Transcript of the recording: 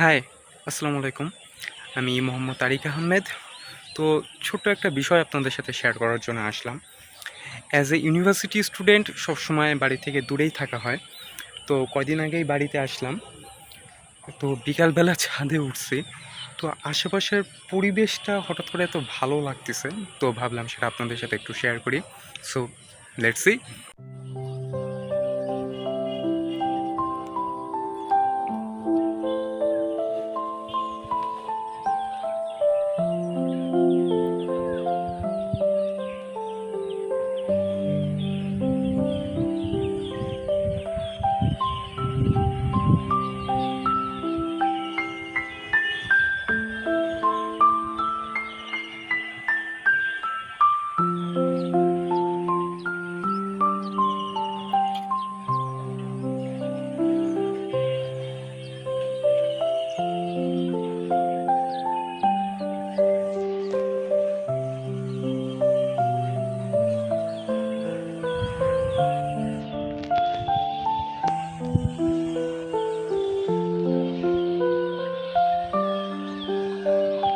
High আসসালামু আলাইকুম। আমি মোহাম্মদ তারিক আহমেদ। তো ছোট্ট একটা বিষয় আপনাদের সাথে শেয়ার করার জন্য আসলাম। অ্যাজ এ ইউনিভার্সিটি স্টুডেন্ট সবসময় বাড়ি থেকে দূরেই থাকা হয়। তো কয়দিন আগেই বাড়িতে আসলাম। তো বিকালবেলা ছাদে উঠছি। তো আশেপাশের পরিবেশটা হঠাৎ করে এত ভালো লাগতেছে। তো ভাবলাম সেটা আপনাদের সাথে একটু শেয়ার করি। So let's see C